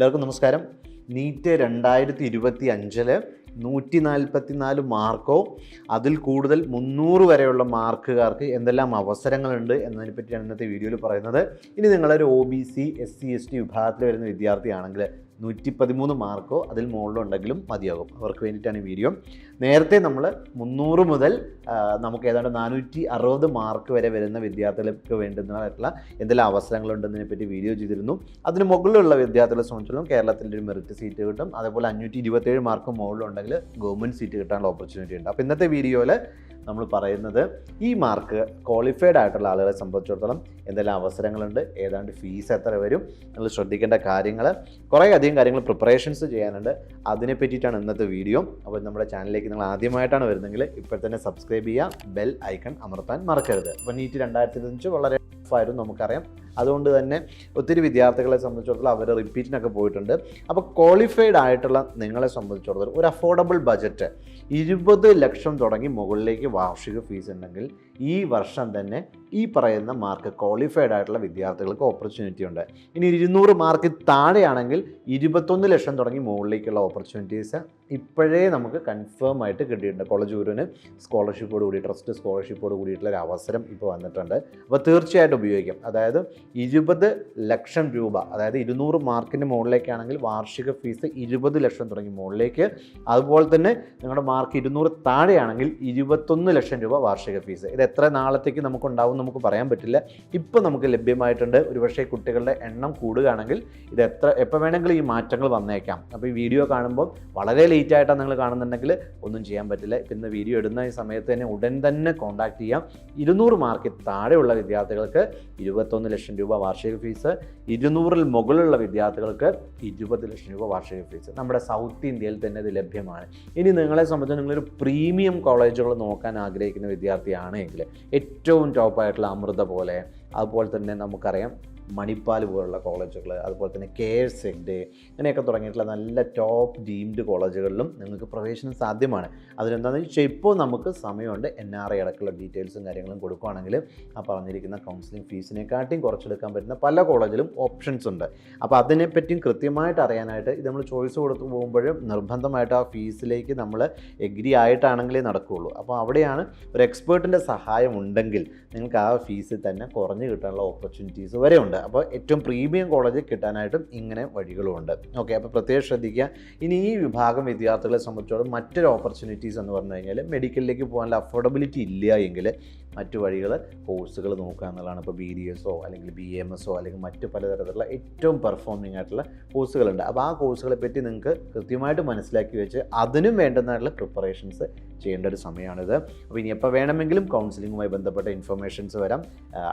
എല്ലാവർക്കും നമസ്കാരം. നീറ്റ് രണ്ടായിരത്തി ഇരുപത്തി അഞ്ചിൽ നൂറ്റി നാൽപ്പത്തി നാല് മാർക്കോ അതിൽ കൂടുതൽ മുന്നൂറ് വരെയുള്ള മാർക്കുകാർക്ക് എന്തെല്ലാം അവസരങ്ങളുണ്ട് എന്നതിനെ പറ്റിയാണ് ഇന്നത്തെ വീഡിയോയിൽ പറയുന്നത്. ഇനി നിങ്ങളൊരു O B C S C S T വിഭാഗത്തിൽ വരുന്ന വിദ്യാർത്ഥിയാണെങ്കിൽ നൂറ്റി പതിമൂന്ന് മാർക്കോ അതിൽ മുകളിലോ ഉണ്ടെങ്കിലും മതിയാകും. അവർക്ക് വേണ്ടിയിട്ടാണ് ഈ വീഡിയോ. നേരത്തെ നമ്മൾ മുന്നൂറ് മുതൽ നമുക്ക് ഏതാണ്ട് നാനൂറ്റി അറുപത് മാർക്ക് വരെ വരുന്ന വിദ്യാർത്ഥികൾക്ക് വേണ്ടുന്നതായിട്ടുള്ള എന്തെല്ലാം അവസരങ്ങളുണ്ടെന്നതിനെ പറ്റി വീഡിയോ ചെയ്തിരുന്നു. അതിന് മുകളിലുള്ള വിദ്യാർത്ഥികളെ സംബന്ധിച്ചിടത്തോളം കേരളത്തിന്റെ ഒരു മെറിറ്റ് സീറ്റ് കിട്ടും. അതേപോലെ അഞ്ഞൂറ്റി ഇരുപത്തേഴ് മാർക്ക് മുകളിലുണ്ടെങ്കിൽ ഗവൺമെന്റ് സീറ്റ് കിട്ടാനുള്ള ഓപ്പർച്യൂണിറ്റി ഉണ്ട്. അപ്പോൾ ഇന്നത്തെ വീഡിയോയിൽ നമ്മൾ പറയുന്നത്. ഈ മാർക്ക് ക്വാളിഫൈഡ് ആയിട്ടുള്ള ആളുകളെ സംബന്ധിച്ചിടത്തോളം എന്തെല്ലാം അവസരങ്ങളുണ്ട് ഏതാണ്ട് ഫീസ് എത്ര വരും നിങ്ങൾ ശ്രദ്ധിക്കേണ്ട കാര്യങ്ങൾ. കുറേ അധികം കാര്യങ്ങൾ പ്രിപ്പറേഷൻസ് ചെയ്യാനുണ്ട്. അതിനെ പറ്റിയിട്ടാണ് ഇന്നത്തെ വീഡിയോ അപ്പോൾ നമ്മുടെ ചാനലിലേക്ക് നിങ്ങൾ ആദ്യമായിട്ടാണ് വരുന്നതെങ്കിൽ ഇപ്പോൾ തന്നെ സബ്സ്ക്രൈബ് ചെയ്യുക ബെൽ ഐക്കൺ അമർത്താൻ മറക്കരുത്. അപ്പോൾ നീറ്റ് രണ്ടായിരത്തി ഇരുപത്തഞ്ച് വളരെ ആയിരുന്നു നമുക്കറിയാം. അതുകൊണ്ട് തന്നെ ഒത്തിരി വിദ്യാർത്ഥികളെ സംബന്ധിച്ചിടത്തോളം അവർ റിപ്പീറ്റിനൊക്കെ പോയിട്ടുണ്ട്. അപ്പോൾ ക്വാളിഫൈഡ് ആയിട്ടുള്ള നിങ്ങളെ സംബന്ധിച്ചിടത്തോളം ഒരു അഫോർഡബിൾ ബജറ്റ് ഇരുപത് ലക്ഷം തുടങ്ങി മുകളിലേക്ക് വാർഷിക ഫീസ് ഉണ്ടെങ്കിൽ ഈ വർഷം തന്നെ ഈ പറയുന്ന മാർക്ക് ക്വാളിഫൈഡ് ആയിട്ടുള്ള വിദ്യാർത്ഥികൾക്ക് ഓപ്പർച്യൂണിറ്റി ഉണ്ട്. ഇനി ഇരുന്നൂറ് മാർക്ക് താഴെയാണെങ്കിൽ ഇരുപത്തൊന്ന് ലക്ഷം തുടങ്ങി മുകളിലേക്കുള്ള ഓപ്പർച്യൂണിറ്റീസ് ഇപ്പോഴേ നമുക്ക് കൺഫേം ആയിട്ട് കിട്ടിയിട്ടുണ്ട്. കോളേജ് ഗുരുവിന് സ്കോളർഷിപ്പോട് കൂടി ട്രസ്റ്റ് സ്കോളർഷിപ്പോട് കൂടിയിട്ടുള്ള ഒരു അവസരം ഇപ്പോൾ വന്നിട്ടുണ്ട്. അപ്പോൾ തീർച്ചയായിട്ടും ഉപയോഗിക്കാം. അതായത് ഇരുപത് ലക്ഷം രൂപ അതായത് ഇരുന്നൂറ് മാർക്കിന്റെ മുകളിലേക്കാണെങ്കിൽ വാർഷിക ഫീസ് ഇരുപത് ലക്ഷം തുടങ്ങി മുകളിലേക്ക്. അതുപോലെ തന്നെ നിങ്ങളുടെ മാർക്ക് ഇരുന്നൂറ് താഴെയാണെങ്കിൽ ഇരുപത്തൊന്ന് ലക്ഷം രൂപ വാർഷിക ഫീസ്. ഇത് എത്ര നാളത്തേക്ക് നമുക്ക് ഉണ്ടാവും നമുക്ക് പറയാൻ പറ്റില്ല. ഇപ്പോൾ നമുക്ക് ലഭ്യമായിട്ടുണ്ട്. ഒരുപക്ഷെ കുട്ടികളുടെ എണ്ണം കൂടുകയാണെങ്കിൽ ഇത് എത്ര എപ്പോൾ വേണമെങ്കിലും ഈ മാറ്റങ്ങൾ വന്നേക്കാം. അപ്പോൾ ഈ വീഡിയോ കാണുമ്പോൾ വളരെ ലേറ്റ് ആയിട്ടാണ് നിങ്ങൾ കാണുന്നുണ്ടെങ്കിൽ ഒന്നും ചെയ്യാൻ പറ്റില്ല. ഇപ്പം ഇന്ന് വീഡിയോ ഇടുന്ന ഈ സമയത്ത് തന്നെ ഉടൻ തന്നെ കോൺടാക്ട് ചെയ്യാം. ഇരുന്നൂറ് മാർക്ക് താഴെയുള്ള വിദ്യാർത്ഥികൾക്ക് ഇരുപത്തൊന്ന് ലക്ഷം രൂപ വാർഷിക ഫീസ്. ഇരുന്നൂറിൽ മുകളിലുള്ള വിദ്യാർത്ഥികൾക്ക് ഇരുപത് ലക്ഷം രൂപ വാർഷിക ഫീസ്. നമ്മുടെ സൗത്ത് ഇന്ത്യയിൽ തന്നെ ഇത് ലഭ്യമാണ്. ഇനി നിങ്ങളെ സംബന്ധിച്ച് നിങ്ങളൊരു പ്രീമിയം കോളേജുകൾ നോക്കാൻ ആഗ്രഹിക്കുന്ന വിദ്യാർത്ഥിയാണെങ്കിൽ ഏറ്റവും ടോപ്പായിട്ടുള്ള അമൃത പോലെ അതുപോലെ തന്നെ നമുക്കറിയാം മണിപ്പാൽ പോലുള്ള കോളേജുകൾ അതുപോലെ തന്നെ കെ എസ് എഡ് അങ്ങനെയൊക്കെ തുടങ്ങിയിട്ടുള്ള നല്ല ടോപ്പ് ഡീംഡ് കോളേജുകളിലും നിങ്ങൾക്ക് പ്രവേശനം സാധ്യമാണ്. അതിനെന്താണെന്ന് വെച്ചാൽ ഇപ്പോൾ നമുക്ക് സമയമുണ്ട്. എൻ ആർ ഐ അടക്കമുള്ള ഡീറ്റെയിൽസും കാര്യങ്ങളും കൊടുക്കുകയാണെങ്കിൽ ആ പറഞ്ഞിരിക്കുന്ന കൗൺസിലിംഗ് ഫീസിനെക്കാട്ടിയും കുറച്ചെടുക്കാൻ പറ്റുന്ന പല കോളേജിലും ഓപ്ഷൻസ് ഉണ്ട്. അപ്പോൾ അതിനെപ്പറ്റിയും കൃത്യമായിട്ട് അറിയാനായിട്ട് ഇത് നമ്മൾ ചോയ്സ് കൊടുത്തു പോകുമ്പോഴും നിർബന്ധമായിട്ട് ആ ഫീസിലേക്ക് നമ്മൾ എഗ്രി ആയിട്ടാണെങ്കിലേ നടക്കുകയുള്ളൂ. അപ്പോൾ അവിടെയാണ് ഒരു എക്സ്പേർട്ടിന്റെ സഹായം ഉണ്ടെങ്കിൽ നിങ്ങൾക്ക് ആ ഫീസിൽ തന്നെ കുറഞ്ഞു കിട്ടാനുള്ള ഓപ്പർച്യൂണിറ്റീസ് വരെ ഉണ്ട്. അപ്പോൾ ഏറ്റവും പ്രീമിയം കോളേജ് കിട്ടാനായിട്ടും ഇങ്ങനെ വഴികളുമുണ്ട് ഓക്കെ അപ്പോൾ പ്രത്യേകം ശ്രദ്ധിക്കുക. ഇനി ഈ വിഭാഗം വിദ്യാർത്ഥികളെ സംബന്ധിച്ചോളം മറ്റൊരു ഓപ്പർച്യൂണിറ്റീസ് എന്ന് പറഞ്ഞു കഴിഞ്ഞാൽ മെഡിക്കലിലേക്ക് പോകാനുള്ള അഫോർഡബിലിറ്റി ഇല്ല എങ്കിൽ മറ്റു വഴികൾ കോഴ്സുകൾ നോക്കുക എന്നുള്ളതാണ്. ഇപ്പോൾ ബി ഡി എസോ അല്ലെങ്കിൽ ബി എം എസോ അല്ലെങ്കിൽ മറ്റ് പലതരത്തിലുള്ള ഏറ്റവും പെർഫോമിംഗ് ആയിട്ടുള്ള കോഴ്സുകളുണ്ട്. അപ്പോൾ ആ കോഴ്സുകളെ പറ്റി നിങ്ങൾക്ക് കൃത്യമായിട്ട് മനസ്സിലാക്കി വെച്ച് അതിനും വേണ്ടുന്നതായിട്ടുള്ള പ്രിപ്പറേഷൻസ് ചെയ്യേണ്ട ഒരു സമയമാണിത്. അപ്പോൾ ഇനി എപ്പോൾ വേണമെങ്കിലും കൗൺസിലിങ്ങുമായി ബന്ധപ്പെട്ട ഇൻഫർമേഷൻസ് വരാം.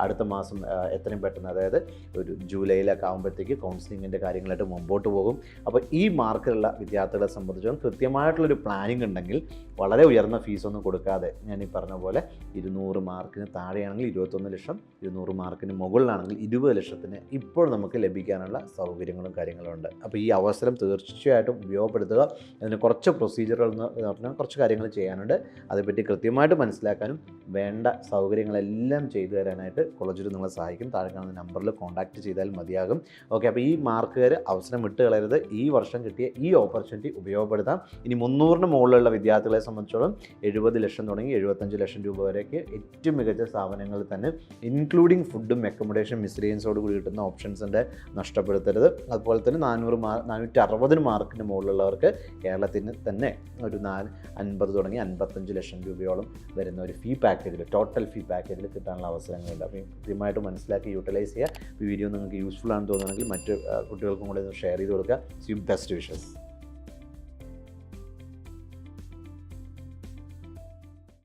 അടുത്ത മാസം എത്രയും പെട്ടെന്ന് അതായത് ഒരു ജൂലൈയിലൊക്കെ ആകുമ്പോഴത്തേക്ക് കൗൺസിലിങ്ങിന്റെ കാര്യങ്ങളായിട്ട് മുമ്പോട്ട് പോകും. അപ്പോൾ ഈ മാർക്കിലുള്ള വിദ്യാർത്ഥികളെ സംബന്ധിച്ചിടത്തോളം കൃത്യമായിട്ടുള്ളൊരു പ്ലാനിങ് ഉണ്ടെങ്കിൽ വളരെ ഉയർന്ന ഫീസൊന്നും കൊടുക്കാതെ ഞാൻ ഈ പറഞ്ഞ പോലെ ഇരുന്നൂറ് മാർക്കിന് താഴെയാണെങ്കിൽ ഇരുപത്തൊന്ന് ലക്ഷം ഇരുന്നൂറ് മാർക്കിന് മുകളിലാണെങ്കിൽ ഇരുപത് ലക്ഷത്തിന് ഇപ്പോൾ നമുക്ക് ലഭിക്കാനുള്ള സൗകര്യങ്ങളും കാര്യങ്ങളും ഉണ്ട്. അപ്പോൾ ഈ അവസരം തീർച്ചയായിട്ടും ഉപയോഗപ്പെടുത്തുക. അതിന് കുറച്ച് പ്രൊസീജിയറുകൾ എന്ന് പറഞ്ഞാൽ കുറച്ച് കാര്യങ്ങൾ ചെയ്യാനുണ്ട്. അതേപ്പറ്റി കൃത്യമായിട്ട് മനസ്സിലാക്കാനും വേണ്ട സൗകര്യങ്ങളെല്ലാം ചെയ്തു തരാനായിട്ട് കോളേജിൽ നിങ്ങളെ സഹായിക്കും. താഴെ കാണുന്ന നമ്പറിൽ കോൺടാക്റ്റ് ചെയ്താൽ മതിയാകും. ഓക്കെ അപ്പോൾ ഈ മാർക്കുകാർ അവസരം വിട്ട് കളയരുത്. ഈ വർഷം കിട്ടിയ ഈ ഓപ്പർച്യൂണിറ്റി ഉപയോഗപ്പെടുത്താം. ഇനി മുന്നൂറിന് മുകളിലുള്ള വിദ്യാർത്ഥികളെ സംബന്ധിച്ചോളം എഴുപത് ലക്ഷം തുടങ്ങി എഴുപത്തഞ്ച് ലക്ഷം രൂപ വരെയൊക്കെ ഏറ്റവും മികച്ച സ്ഥാപനങ്ങളിൽ തന്നെ ഇൻക്ലൂഡിങ് ഫുഡും അക്കോമഡേഷൻ മിസ്ലീൻസോട് കൂടി കിട്ടുന്ന ഓപ്ഷൻസിന്റെ നഷ്ടപ്പെടുത്തരുത്. അതുപോലെ തന്നെ നാനൂറ് മാർ നാനൂറ്റി അറുപതിന് മാർക്കിന് മുകളിലുള്ളവർക്ക് കേരളത്തിന് തന്നെ ഒരു നാല് അൻപത് തുടങ്ങി അൻപത്തഞ്ച് ലക്ഷം രൂപയോളം വരുന്ന ഒരു ഫീ പാക്കേജിൽ ടോട്ടൽ ഫീ പാക്കേജിൽ കിട്ടാനുള്ള അവസരങ്ങളുണ്ട്. അപ്പോൾ കൃത്യമായിട്ട് മനസ്സിലാക്കി യൂട്ടിലൈസ് ചെയ്യുക. ഈ വീഡിയോ നിങ്ങൾക്ക് യൂസ്ഫുൾ ആണെന്ന് തോന്നുകയാണെങ്കിൽ മറ്റ് കുട്ടികൾക്കും കൂടെ ഷെയർ ചെയ്ത് കൊടുക്കുക. C best wishes